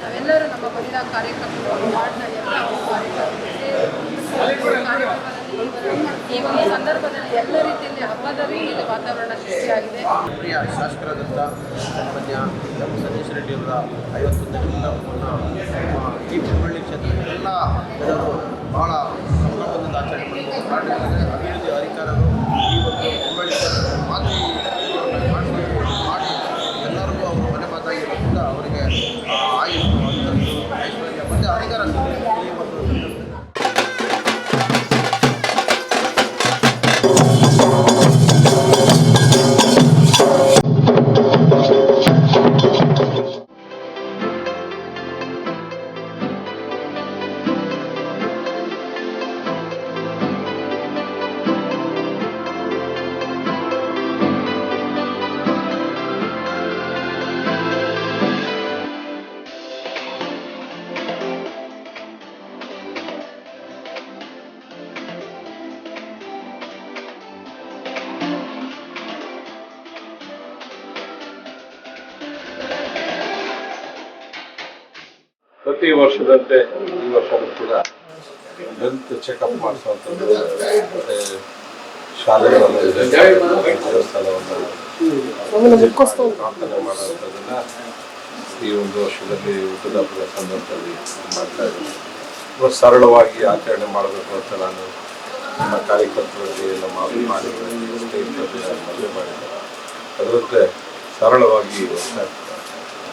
ನಾವೆಲ್ಲರೂ ನಮ್ಮ ಮಹಿಳಾ ಕಾರ್ಯಕ್ರಮಗಳು ವಾರ್ಡ್ನ ಎಲ್ಲ ಕಾರ್ಯಕ್ರಮದಲ್ಲಿ ಈ ಒಂದು ಸಂದರ್ಭದಲ್ಲಿ ಎಲ್ಲ ರೀತಿಯಲ್ಲಿ ಹಬ್ಬದ ರೀತಿಯಲ್ಲಿ ವಾತಾವರಣ ಸೃಷ್ಟಿಯಾಗಿದೆ. ಪ್ರಿಯ ಶಾಸಕರಾದಂಥ ಮಾನ್ಯ ಎಂ ಸತೀಶ್ ರೆಡ್ಡಿ ಅವರ ಐವತ್ತೊಂದನೇ ಹುಟ್ಟುಹಬ್ಬವನ್ನು ಈ ಹುಬ್ಬಳ್ಳಿ ಕ್ಷೇತ್ರದ ಜನರು ಬಹಳ ಸಂಭ್ರಮದಿಂದ ಆಚರಣೆ ಮಾಡಿದ್ದಾರೆ ಅಭಿವೃದ್ಧಿ ಅಧಿಕಾರರು ಈ ಒಂದು ಪ್ರತಿ ವರ್ಷದಂತೆ ಈ ವರ್ಷವೂ ಕೂಡ ಹೆಲ್ತ್ ಚೆಕಪ್ ಮಾಡಿಸುವಂಥದ್ದು ಮತ್ತೆ ಶಾಲೆಗಳಲ್ಲಿ ದೇವಸ್ಥಾನವನ್ನು ಪ್ರಾರ್ಥನೆ ಮಾಡುವಂಥದ್ದನ್ನ ಈ ಒಂದು ವರ್ಷದಲ್ಲಿ ಊಟದ ಹಬ್ಬದ ಸಂದರ್ಭದಲ್ಲಿ ಮಾಡ್ತಾ ಇದ್ದೀನಿ. ಸರಳವಾಗಿ ಆಚರಣೆ ಮಾಡಬೇಕು ಅಂತ ನಾನು ನಮ್ಮ ಕಾರ್ಯಕರ್ತರಲ್ಲಿ ನಮ್ಮ ಅಭಿಮಾನಿಗಳಲ್ಲಿ ಸ್ಟೇಟ್ ಮದುವೆ ಮಾಡಿದ್ದೆ ಅದರಂತೆ ಸರಳವಾಗಿ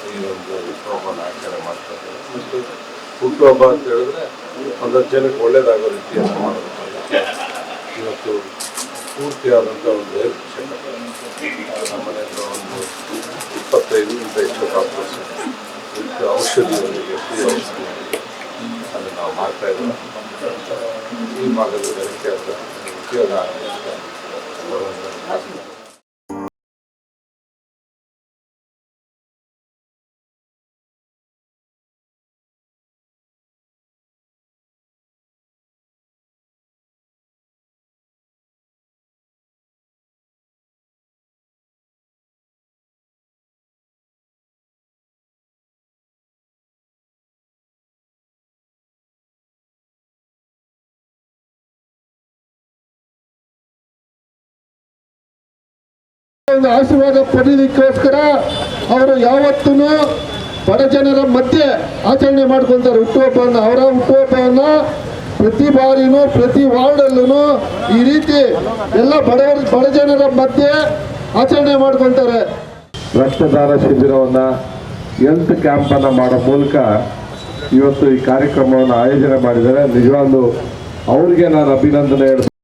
ಈ ಒಂದು ಹುಟ್ಟುಹಬ್ಬನ ಆಚರಣೆ ಮಾಡ್ತಾರೆ. ಮತ್ತು ಹುಟ್ಟುಹಬ್ಬ ಅಂತ ಹೇಳಿದ್ರೆ ಒಂದಷ್ಟು ಜನಕ್ಕೆ ಒಳ್ಳೇದಾಗೋ ರೀತಿಯನ್ನು ಮಾಡಬೇಕು ಇವತ್ತು ಪೂರ್ತಿಯಾದಂಥ ಒಂದು ಹೆಲ್ತ್ ಚೆಕಪ್ ನಮ್ಮ ಮನೆಯಿಂದ ಒಂದು ಇಪ್ಪತ್ತೈದರಿಂದ ಹೆಚ್ಚು ಡಾಕ್ಟರ್ಸ್ ಹೆಚ್ಚು ಔಷಧಿಗಳಿಗೆ ಫ್ರೀ ಔಷಧಿಗಳಿಗೆ ಅದನ್ನು ನಾವು ಮಾಡ್ತಾ ಇದ್ದೀವಿ. ಈ ಭಾಗದ ಜನಕ್ಕೆ ಅದರ ಉಪಯೋಗ ಆಗಲಿ ಒಂದು ಆಶೀರ್ವಾದ ಪಡೀಲಿಕ್ಕೋಸ್ಕರ ಅವರು ಯಾವತ್ತೂ ಬಡ ಜನರ ಮಧ್ಯೆ ಆಚರಣೆ ಮಾಡ್ಕೊಂತಾರೆ ಹುಟ್ಟುಹಬ್ಬವನ್ನು, ಅವರ ಹುಟ್ಟುಹಬ್ಬವನ್ನು ಪ್ರತಿ ಬಾರಿನೂ, ಪ್ರತಿ ವಾರ್ಡಲ್ಲೂ ಈ ರೀತಿ ಎಲ್ಲ ಬಡವರ, ಬಡ ಜನರ ಮಧ್ಯೆ ಆಚರಣೆ ಮಾಡ್ಕೊತಾರೆ. ರಕ್ತದಾನ ಶಿಬಿರವನ್ನು ಹೆಲ್ತ್ ಕ್ಯಾಂಪನ್ನು ಮಾಡೋ ಮೂಲಕ ಇವತ್ತು ಈ ಕಾರ್ಯಕ್ರಮವನ್ನು ಆಯೋಜನೆ ಮಾಡಿದರೆ ನಿಜವಾಗ್ಲೂ ಅವರಿಗೆ ನಾನು ಅಭಿನಂದನೆ ಹೇಳ್ತೀನಿ.